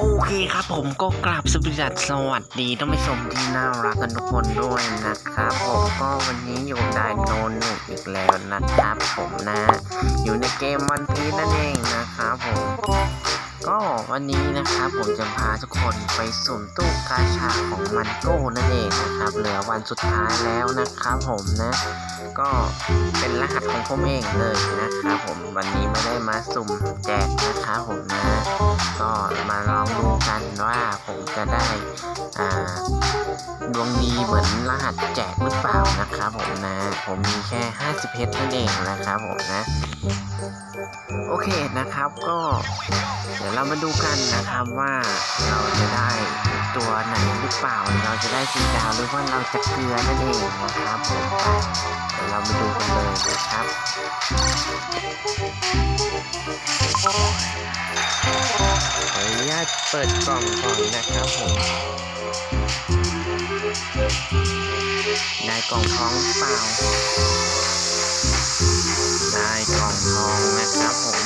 โอเคครับผมก็กราบสวัสดีสวัสดีต้องไปชมที่น่ารักกันทุกคนด้วยนะครับผมก็วันนี้อยู่กับไดโนหนึ่งอีกแล้วนะครับผมนะ อยู่ในเกมวันพีนั่นเองนะครับผม ก็วันนี้นะครับผมจะพาทุกคนไปสุ่มตู้กาชาของมันโก้นั่นเองนะครับ เหลือวันสุดท้ายแล้วนะครับผมนะ ก็เป็นรหัสของผมเองเลยนะครับผมวันนี้ไม่ได้มาสุ่มแจกนะครับผมนะ ก็มาลองดูกันว่าผมจะได้อ่าดวงดีเหมือนรหัสแจกหรือเปล่านะครับผมนะ ผมมีแค่50เพชรนั่นเองนะครับผมนะ โอเคนะครับก็เดี๋ยวเรามาดูกันนะครับว่าเราจะได้ตัวไหนหรือเปล่า เราจะได้สีดาวหรือว่าเราจะเกลือนั่นเองนะครับผมไปเดี๋ยวเรามาดูกันเลยนะครับขออนุญาตเปิดกล่องก่อนนะครับผมได้กล่องทองเปล่า ได้กล่องทองนะครับผม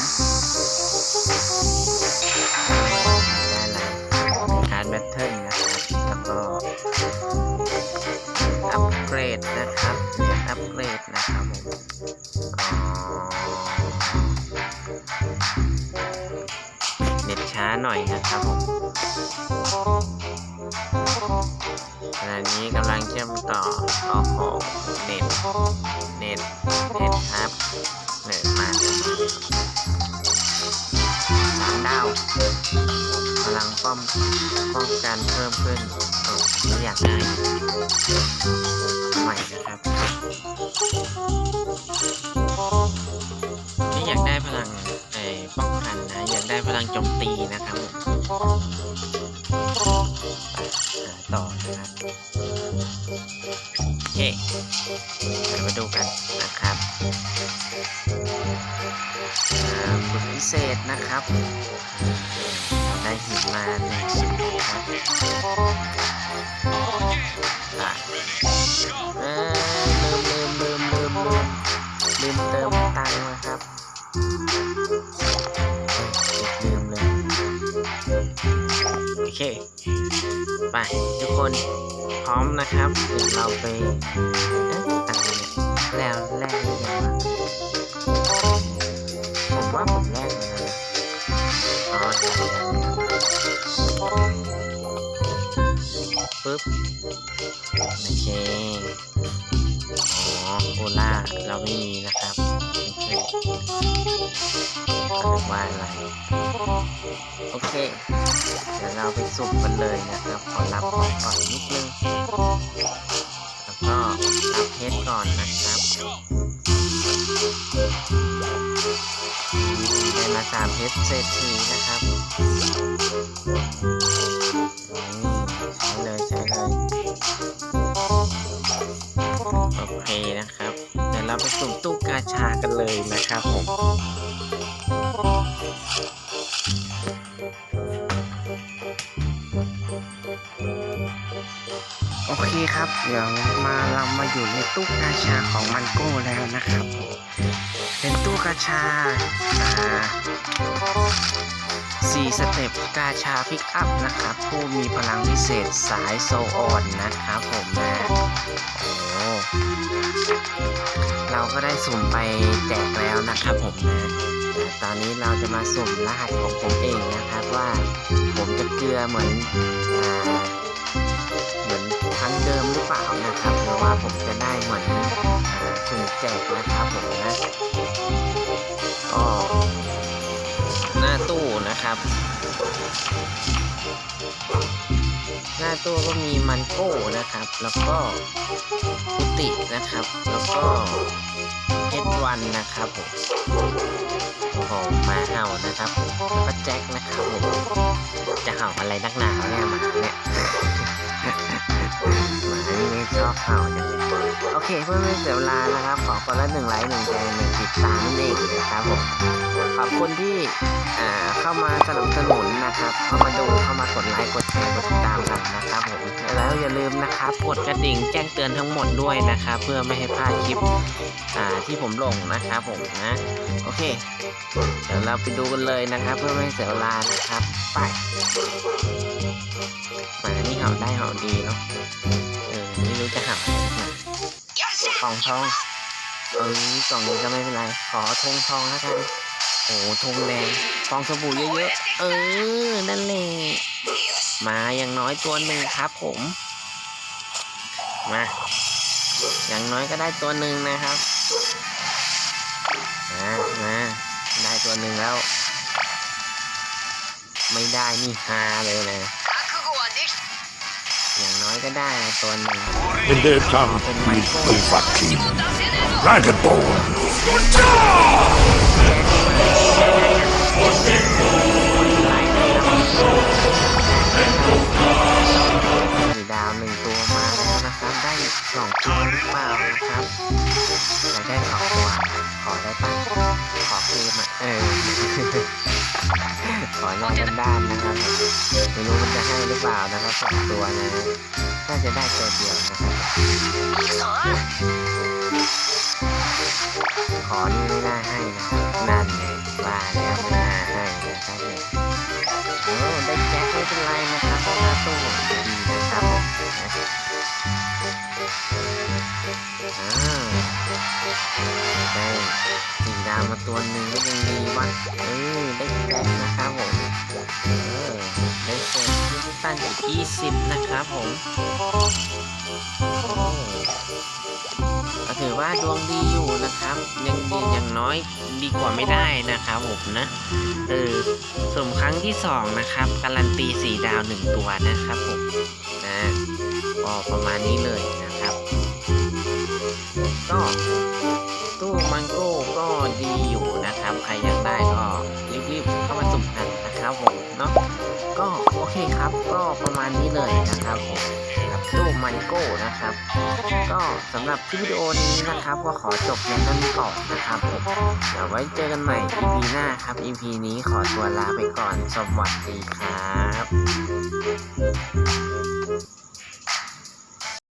ช้าหน่อยนะครับผมขณะนี้กำลังเชื่อมต่อโอ้โหเน็ต เน็ต เน็ตครับเน็ตมาสามดาวพลังป้อมป้องกันเพิ่มขึ้นโอ้ไม่อยากได้ใหม่นะครับไม่อยากได้พลังอ้ป้อง พลังโจมตีนะครับหาต่อนะครับโอเคเดี๋ยวมาดูกันนะครับอ่าฝึกพิเศษนะครับได้หินมาหนึ่งชิ้นนะครับ ทุกคนพร้อมนะครับเดี๋ยวเราไปอะไรแล้วแรกหรือยังผมว่าผมแรกเลยนะอ๋อปึ๊บโอเคอ๋อโอล่าเราไม่มีนะครับ ก็นึกว่าอะไร โอเค เดี๋ยวเราไปสุ่มกันเลยนะครับ ขอรับของก่อนนิดนึง แล้วก็รับเพชรก่อนนะครับ ได้มาสามเพชรเศรษฐีนะครับนี่ใช้เลยใช้เลยโอเคนะครับ เดี๋ยวเราไปสุ่มตู้กาชากันเลยนะครับผม เคครับ เดี๋ยวมาเรามาอยู่ในตู้กาชาของมันโก้แล้วนะครับ เป็นตู้กาชาอ่าสี่สเต็ปกาชาพิกอัพนะครับ ผู้มีพลังพิเศษสายโซออนนะครับผมนะโอ้เราก็ได้สุ่มไปแจกแล้วนะครับผมนะแต่ตอนนี้เราจะมาสุ่มรหัสของผมเองนะครับว่าผมจะเกลือเหมือนอ่า ปล่านะครับหรือว่าผมจะได้เหมือนอ่าสุ่มแจกนะครับผมนะก็หน้าตู้นะครับ หน้าตู้ก็มีมันโก้นะครับ แล้วก็กุตินะครับ แล้วก็เอ็ดวันนะครับผมโอ้โหมาเห่านะครับผมแล้วก็แจ็คนะครับผมจะเห่าอะไรนักหนาวเนี่ยมา นี่าจังเลยโอเคเพื่อไม่เสียเวลานะครับ ขอคนละหนึ่งไลค์หนึ่งแชร์หนึ่งติดตามนั่นเองนะครับผมขอบคุณที่อ่าเข้ามาสนับสนุนนะครับ เข้ามาดูเข้ามากดไลค์กดแชร์กดติดตามกันนะครับผมแล้วอย่าลืมนะครับ กดกระดิ่งแจ้งเตือนทั้งหมดด้วยนะครับ เพื่อไม่ให้พลาดคลิปอ่าที่ผมลงนะครับผมนะโอเค เดี๋ยวเราไปดูกันเลยนะครับ เพื่อไม่ให้เสียเวลานะครับไปมานี่เห่าได้เห่าดีเนาะ รู้จะหากล่องทองเออกล่องนี้ก็ไม่เป็นไร ขอธงทองแล้วกันโอ้ธงแดงฟองสบู่เยอะๆ เออ นั่นแหละมาอย่างน้อยตัวหนึ่งครับผม มา อย่างน้อยก็ได้ตัวหนึ่งนะครับ มามาได้ตัวหนึ่งแล้ว ไม่ได้นี่ฮาเลยนะ อย่างน้อยก็ได้นะตัวหนึ่ง In their tongue, read Dovahkiin. Dragonborn. สี ขอนอกด้านๆนะครับไม่รู้มันจะให้หรือเปล่านะครับสองตัวนะน่าจะได้ตัวเดียวนะครับขอนี่ไม่น่าให้นะครับนั่นไงว่าแล้วไม่น่าให้นะครับเนี่ยโอ้ได้แจ็คไม่เป็นไรนะครับเพราะว่าตู้ดีนะครับผม ได้สีดาวมาตัวหนึ่งก็ยังดีวะเออได้แจ็คนะครับผมเออได้เฟิร์สที่ตั้งอีก20นะครับผมโอ้ก็ถือว่าดวงดีอยู่นะครับ ยังดีอย่างน้อยดีกว่าไม่ได้นะครับผมนะเออสมครั้งที่สองนะครับ การันตีสีดาวหนึ่งตัวนะครับผมนะก็ประมาณนี้เลยนะ นะครับ ก็ตู้มังโก้ก็ดีอยู่นะครับ ใครอยากได้ก็รีบๆเข้ามาสุ่มกันนะครับผมเนาะก็โอเคครับ ก็ประมาณนี้เลยนะครับผมกับตู้มันโก้นะครับ ก็สำหรับคลิปวิดีโอนี้นะครับ ก็ขอจบเพียงเท่านี้ก่อนนะครับผมเดี๋ยวไว้เจอกันใหม่ EP หน้าครับ EP นี้ขอตัวลาไปก่อน สวัสดีครับ